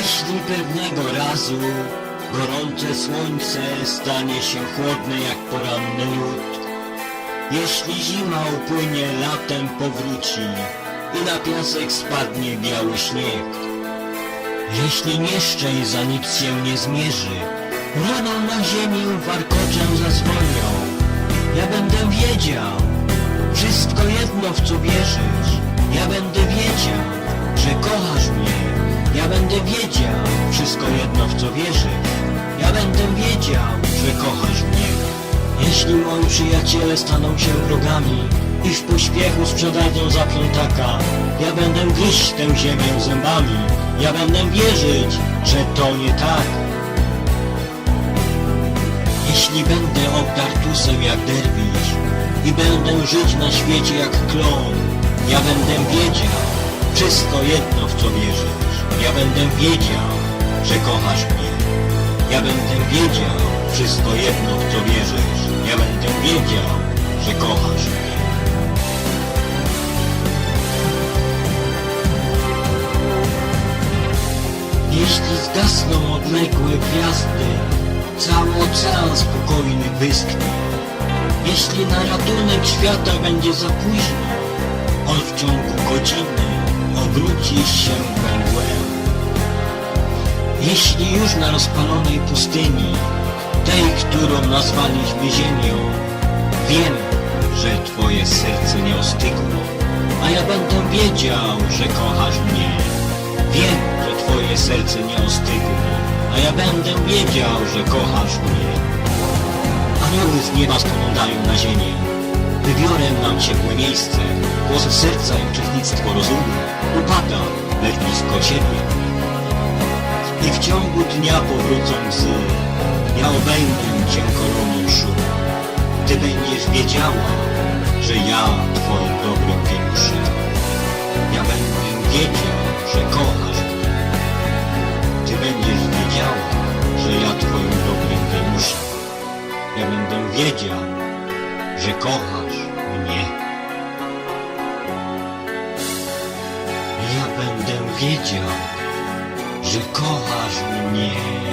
Jeśli pewnego razu gorące słońce stanie się chłodne jak poranny lód, jeśli zima upłynie, latem powróci i na piasek spadnie biały śnieg, jeśli nieszczęść za nic się nie zmierzy, rano na ziemię warkoczem zadzwonią, ja będę wiedział, wszystko jedno w co wierzysz, ja będę wiedział, będę wiedział, wszystko jedno w co wierzysz, ja będę wiedział, że kochasz mnie. Jeśli moi przyjaciele staną się wrogami i w pośpiechu sprzedadzą za piątaka, ja będę gryźć tę ziemię zębami, ja będę wierzyć, że to nie tak. Jeśli będę obdartusem jak derwisz i będę żyć na świecie jak klon, ja będę wiedział, wszystko jedno w co wierzysz, ja będę wiedział, że kochasz mnie. Ja będę wiedział, wszystko jedno w co wierzysz, ja będę wiedział, że kochasz mnie. Jeśli zgasną odległe gwiazdy, cały ocean spokojny wyschnie. Jeśli na ratunek świata będzie za późno, on w ciągu godziny obróci się we mgłę. Jeśli już na rozpalonej pustyni, tej, którą nazwaliśmy ziemią, wiem, że twoje serce nie ostygło, a ja będę wiedział, że kochasz mnie. Wiem, że twoje serce nie ostygło, a ja będę wiedział, że kochasz mnie. Anioły z nieba spoglądają na ziemię. Wybiorę nam ciepłe miejsce, głos serca i uczestnictwo rozumu. Upada, lecz blisko siebie. I w ciągu dnia powrócą łzy. Ja obejmę cię koroną szum. Ty będziesz wiedziała, że ja twoim dobrym geniuszem. Ja będę wiedział, że kochasz mnie. Ty będziesz wiedziała, że ja twoim dobrym geniuszem. Ja będę wiedział, że kochasz mnie. Ja będę wiedział, że kochasz mnie.